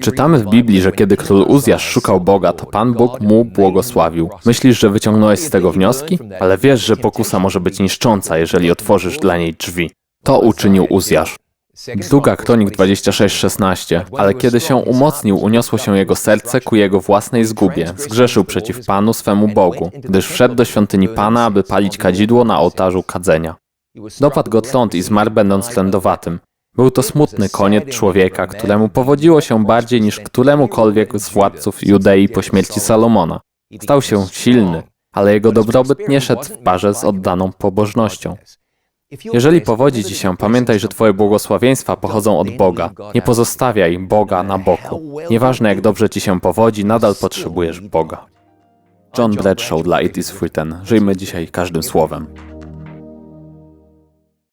Czytamy w Biblii, że kiedy król Uzjasz szukał Boga, to Pan Bóg mu błogosławił. Myślisz, że wyciągnąłeś z tego wnioski? Ale wiesz, że pokusa może być niszcząca, jeżeli otworzysz dla niej drzwi. To uczynił Uzjasz. Druga Kronik 26:16. Ale kiedy się umocnił, uniosło się jego serce ku jego własnej zgubie. Zgrzeszył przeciw Panu swemu Bogu, gdyż wszedł do świątyni Pana, aby palić kadzidło na ołtarzu kadzenia. Dopadł go trąd i zmarł będąc trędowatym. Był to smutny koniec człowieka, któremu powodziło się bardziej niż któremukolwiek z władców Judei po śmierci Salomona. Stał się silny, ale jego dobrobyt nie szedł w parze z oddaną pobożnością. Jeżeli powodzi ci się, pamiętaj, że twoje błogosławieństwa pochodzą od Boga. Nie pozostawiaj Boga na boku. Nieważne jak dobrze ci się powodzi, nadal potrzebujesz Boga. John Bradshaw dla It Is Written. Żyjmy dzisiaj każdym słowem.